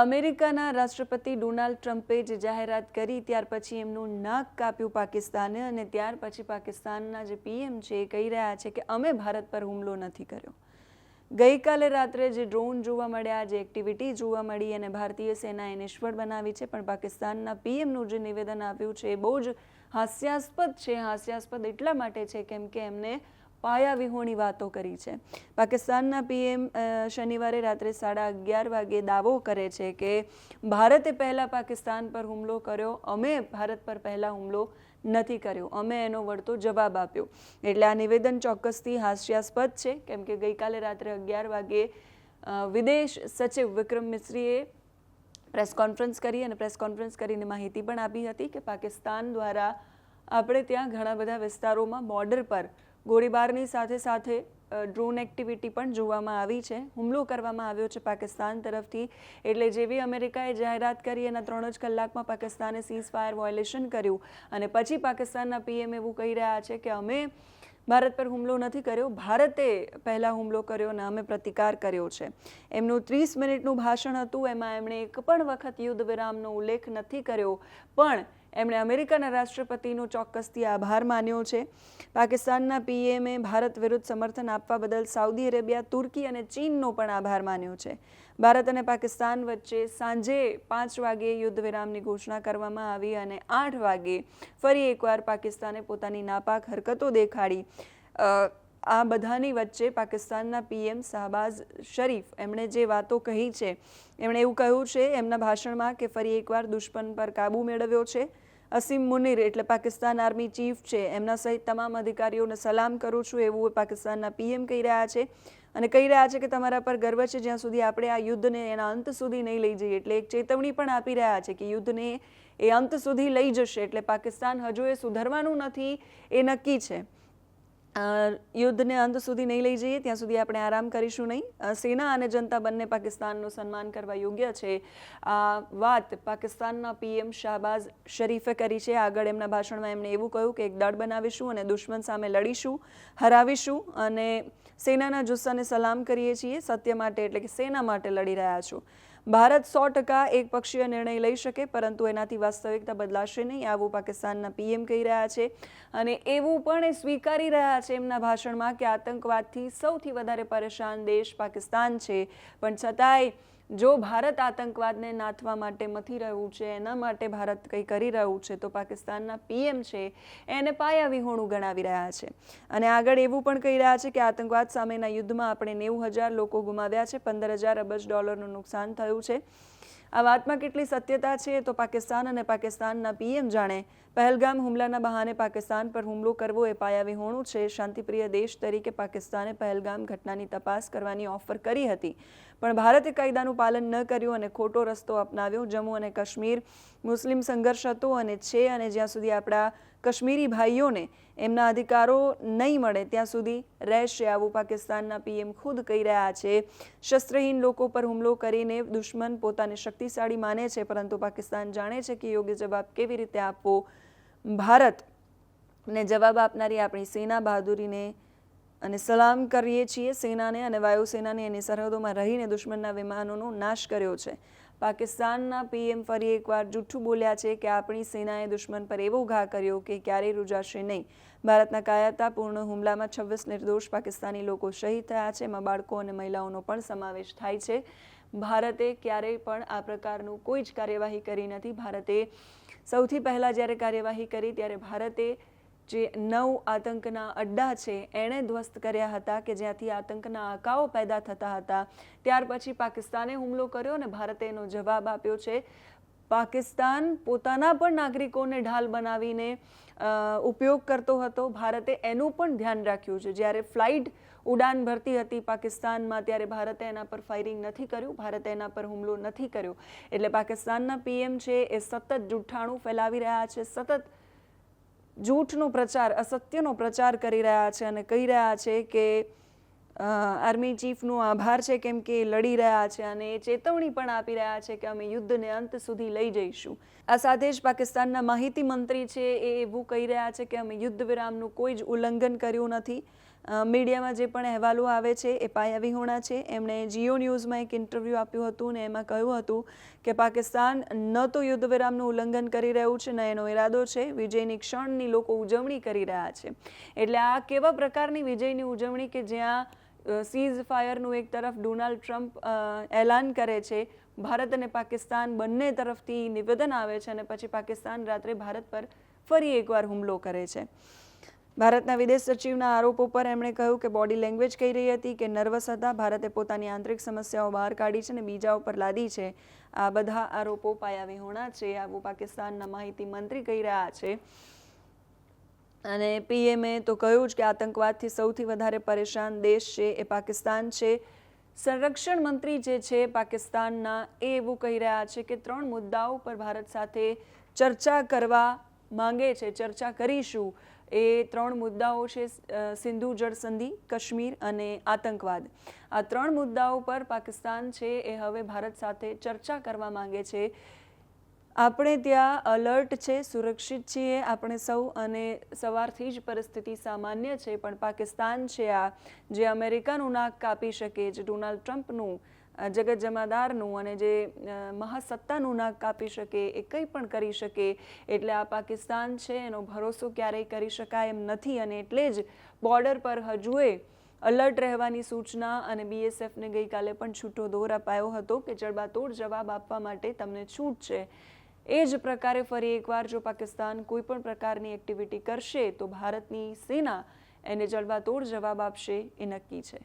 અમેરિકાના રાષ્ટ્રપતિ ડોનાલ્ડ ટ્રમ્પે જે જાહેરાત કરી, ત્યાર પછી એમનું નાક કાપ્યું પાકિસ્તાને અને ત્યાર પછી પાકિસ્તાનના જે પીએમ છે એ કહી રહ્યા છે કે અમે ભારત પર હુમલો નથી કર્યો. ગઈકાલે રાત્રે જે ડ્રોન જોવા મળ્યા, જે એક્ટિવિટી જોવા મળી અને ભારતીય સેનાએ નિષ્ફળ બનાવી છે, પણ પાકિસ્તાનના પીએમનું જે નિવેદન આવ્યું છે એ બહુ જ હાસ્યાસ્પદ છે. હાસ્યાસ્પદ એટલા માટે છે કેમ કે એમને પાયા વિહોણી વાતો કરી છે. પાકિસ્તાનના પીએમ શનિવારે રાત્રે સાડા અગિયાર વાગે દાવો કરે છે કે ભારતે પહેલાં પાકિસ્તાન પર હુમલો કર્યો, અમે ભારત પર પહેલાં હુમલો નથી કર્યો, અમે એનો વળતો જવાબ આપ્યો. એટલે આ નિવેદન ચોક્કસથી હાસ્યાસ્પદ છે, કેમ કે ગઈકાલે રાત્રે અગિયાર વાગે વિદેશ સચિવ વિક્રમ મિશ્રીએ પ્રેસ કોન્ફરન્સ કરી અને પ્રેસ કોન્ફરન્સ કરીને માહિતી પણ આપી હતી કે પાકિસ્તાન દ્વારા આપણે ત્યાં ઘણા બધા વિસ્તારોમાં બોર્ડર પર ગોળીબારની સાથે સાથે ડ્રોન એક્ટિવિટી પણ જોવામાં આવી છે. હુમલો કરવામાં આવ્યો છે પાકિસ્તાન તરફથી. એટલે જેવી અમેરિકાએ જાહેરાત કરી, એના ત્રણ જ કલાકમાં પાકિસ્તાને સીઝ ફાયર વાયોલેશન કર્યું. અને પછી પાકિસ્તાનના પીએમ એવું કહી રહ્યા છે કે અમે ભારત પર હુમલો નથી કર્યો. ભારતે પહેલાં હુમલો કર્યો અને અમે પ્રતિકાર કર્યો છે. એમનું ત્રીસ મિનિટનું ભાષણ હતું. એમાં એમણે એક પણ વખત યુદ્ધ વિરામનો ઉલ્લેખ નથી કર્યો. પણ એમણે અમેરિકાના રાષ્ટ્રપતિનો ચોક્કસથી આભાર માન્યો છે. પાકિસ્તાનના પીએમએ ભારત વિરુદ્ધ સમર્થન આપવા બદલ સાઉદી અરેબિયા, તુર્કી અને ચીનનો પણ આભાર માન્યો છે. ભારત અને પાકિસ્તાન વચ્ચે સાંજે પાંચ વાગે યુદ્ધ વિરામની ઘોષણા કરવામાં આવી અને આઠ વાગે ફરી એકવાર પાકિસ્તાને પોતાની નાપાક હરકતો દેખાડી. આ બધાની વચ્ચે પાકિસ્તાનના પીએમ શાહબાઝ શરીફ એમણે જે વાતો કહી છે, એમણે એવું કહ્યું છે એમના ભાષણમાં કે ફરી એકવાર દુશ્મન પર કાબૂ મેળવ્યો છે. અસીમ મુનીર એટલે પાકિસ્તાન આર્મી ચીફ છે. એમના સહિત તમામ અધિકારીઓને સલામ કરું છું એવું પાકિસ્તાનના પીએમ કહી રહ્યા છે અને કહી રહ્યા છે કે તમારા પર ગર્વ છે જ્યાં સુધી આપણે આ યુદ્ધને એના અંત સુધી નહીં લઈ જઈએ. એટલે એક ચેતવણી પણ આપી રહ્યા છે કે યુદ્ધને એ અંત સુધી લઈ જશે. એટલે પાકિસ્તાન હજુ એ સુધરવાનું નથી એ નક્કી છે. યુદ્ધને અંત સુધી નહીં લઈ જઈએ, ત્યાં સુધી આપણે આરામ કરીશું નહીં. સેના અને જનતા બંને પાકિસ્તાનનું સન્માન કરવા યોગ્ય છે. આ વાત પાકિસ્તાનના પીએમ શાહબાઝ શરીફે કરી છે. આગળ એમના ભાષણમાં એમણે એવું કહ્યું કે એક દળ બનાવીશું અને દુશ્મન સામે લડીશું, હરાવીશું અને સેનાના જુસ્સાને સલામ કરીએ છીએ. સત્ય માટે એટલે કે સેના માટે લડી રહ્યા છું. ભારત સો ટકા એકપક્ષીય નિર્ણય લઈ શકે, પરંતુ એનાથી વાસ્તવિકતા બદલાશે નહીં. આવું પાકિસ્તાનના પીએમ કહી રહ્યા છે અને એવું પણ એ સ્વીકારી રહ્યા છે એમના ભાષણમાં કે આતંકવાદથી સૌથી વધારે પરેશાન દેશ પાકિસ્તાન છે. પણ છતાંય જો ભારત આતંકવાદને નાથવા માટે મથી રહ્યું છે, એના માટે ભારત કંઈ કરી રહ્યું છે, તો પાકિસ્તાનના પીએમ છે, એને પાયા વિહોણું ગણાવી રહ્યા છે. અને આગળ એવું પણ કહી રહ્યા છે કે આતંકવાદ સામેના યુદ્ધમાં આપણે નેવું હજાર લોકો ગુમાવ્યા છે, પંદર હજાર અબજ ડોલરનું નુકસાન થયું છે. આ વાતમાં કેટલી સત્યતા છે, તો પાકિસ્તાન અને પાકિસ્તાનના પીએમ જાણે પહેલગામ હુમલાના બહાને પાકિસ્તાન પર હુમલો કરવો એ પાયાવિહોણું છે. શાંતિપ્રિય દેશ તરીકે પાકિસ્તાને પહેલગામ ઘટનાની તપાસ કરવાની ઓફર કરી હતી. પણ ભારતે કાયદાનું પાલન ન કર્યું અને ખોટો રસ્તો અપનાવ્યો. જમ્મુ અને કાશ્મીર મુસ્લિમ સંઘર્ષ હતો અને છે અને જ્યાં સુધી આપણા કાશ્મીરી ભાઈઓને એમના અધિકારો નહીં મળે, ત્યાં સુધી રહેશે. આવું પાકિસ્તાનના પીએમ ખુદ કહી રહ્યા છે. શસ્ત્રહીન લોકો પર હુમલો કરીને દુશ્મન પોતાને શક્તિશાળી માને છે, પરંતુ પાકિસ્તાન જાણે છે કે યોગ્ય જવાબ કેવી રીતે આપવો? ભારત ને જવાબ આપનારી આપણી સેના બહાદુરીને અને સલામ કરીએ છીએ સેનાને અને વાયુસેનાને એની સરહદોમાં રહીને દુશ્મનના વિમાનોનો નાશ કર્યો છે. પાકિસ્તાનના પીએમ ફરી એકવાર જૂઠું બોલ્યા છે કે આપણી સેનાએ દુશ્મન પર એવો ઘા કર્યો કે ક્યારેય રૂજાશે નહીં. ભારતના કાયરતાપૂર્ણ હુમલામાં છવ્વીસ નિર્દોષ પાકિસ્તાની લોકો શહીદ થયા છે. એમાં બાળકો અને મહિલાઓનો પણ સમાવેશ થાય છે. ભારતે ક્યારેય પણ આ પ્રકારનું કોઈ જ કાર્યવાહી કરી નથી. ભારતે સૌથી પહેલાં જ્યારે કાર્યવાહી કરી, ત્યારે ભારતે જે નવ આતંકના અડ્ડા છે, એણે ધ્વસ્ત કર્યા હતા કે જ્યાંથી આતંકના આંકાઓ પેદા થતા હતા. ત્યાર પછી પાકિસ્તાને હુમલો કર્યો અને ભારતે એનો જવાબ આપ્યો છે. પાકિસ્તાન પોતાના પણ નાગરિકોને ઢાલ બનાવીને ઉપયોગ કરતો હતો. ભારતે એનું પણ ધ્યાન રાખ્યું છે. જ્યારે ફ્લાઇટ ઉડાન ભરતી હતી પાકિસ્તાનમાં, ત્યારે ભારતે એના પર ફાયરિંગ નથી કર્યું. ભારતે એના પર હુમલો નથી કર્યો. એટલે પાકિસ્તાનના પીએમ છે, એ સતત જૂઠાણું ફેલાવી રહ્યા છે. સતત જૂઠનો પ્રચાર, અસત્યનો પ્રચાર કરી રહ્યા છે અને કહી રહ્યા છે કે આર્મી ચીફનો આભાર છે કેમ કે લડી રહ્યા છે અને એ ચેતવણી પણ આપી રહ્યા છે કે અમે યુદ્ધને અંત સુધી લઈ જઈશું. આ સાથે જ પાકિસ્તાનના માહિતી મંત્રી છે એ એવું કહી રહ્યા છે કે અમે યુદ્ધ વિરામનું કોઈ જ ઉલ્લંઘન કર્યું નથી. મીડિયામાં જે પણ અહેવાલો આવે છે, એ પાયાવિહોણા છે. એમણે જીઓ ન્યૂઝમાં એક ઇન્ટરવ્યૂ આપ્યું હતું ને એમાં કહ્યું હતું કે પાકિસ્તાન ન તો યુદ્ધ વિરામનું ઉલ્લંઘન કરી રહ્યું છે, ન એનો ઈરાદો છે. વિજયની ક્ષણની લોકો ઉજવણી કરી રહ્યા છે. એટલે આ કેવા પ્રકારની વિજયની ઉજવણી કે જ્યાં સીઝ ફાયરનું એક તરફ ડોનાલ્ડ ટ્રમ્પ એલાન કરે છે, ભારત અને પાકિસ્તાન બંને તરફથી નિવેદન આવે છે અને પછી પાકિસ્તાન રાત્રે ભારત પર ફરી એકવાર હુમલો કરે છે. ભારતના વિદેશ સચિવના આરોપો પર એમણે કહ્યું કે બોડી લેંગ્વેજ કહી રહી હતી કે નર્વસ હતા, ભારતે પોતાની આંતરિક સમસ્યાઓ બહાર કાઢી છે અને બીજા ઉપર લાદી છે. આ બધા આરોપો પાયાવિહોણા છે, આવું પાકિસ્તાનના માહિતી મંત્રી કહી રહ્યા છે. અને પીએમએ તો કહ્યું જ કે આતંકવાદથી સૌથી વધારે પરેશાન દેશ છે એ પાકિસ્તાન છે. સંરક્ષણ મંત્રી જે છે પાકિસ્તાનના, એ એવું કહી રહ્યા છે કે ત્રણ મુદ્દાઓ પર ભારત સાથે ચર્ચા કરવા માંગે છે, ચર્ચા કરીશું. એ ત્રણ મુદ્દાઓ છે સિંધુ જળસંધિ કશ્મીર અને આતંકવાદ. આ ત્રણ મુદ્દાઓ પર પાકિસ્તાન છે એ હવે ભારત સાથે ચર્ચા કરવા માંગે છે. આપણે ત્યાં અલર્ટ છે, સુરક્ષિત છીએ આપણે સૌ અને સવારથી જ પરિસ્થિતિ સામાન્ય છે, પણ પાકિસ્તાન છે આ, જે અમેરિકાનું નાક કાપી શકે જે ડોનાલ્ડ ટ્રમ્પનું જગત જમાદારનું અને જે મહાસત્તાનું નાક કાપી શકે એ કંઈ પણ કરી શકે એટલે આ પાકિસ્તાન છે, એનો ભરોસો ક્યારેય કરી શકાય એમ નથી અને એટલે જ બોર્ડર પર હજુએ અલર્ટ રહેવાની સૂચના અને બીએસએફને ગઈકાલે પણ છૂટો દોર અપાયો હતો કે જડબાતોડ જવાબ આપવા માટે તમને છૂટ છે. એ જ પ્રકારે ફરી એકવાર જો પાકિસ્તાન કોઈ પણ પ્રકારની એક્ટિવિટી કરશે તો ભારતની સેના એને જડબાતોડ જવાબ આપશે એ નક્કી છે.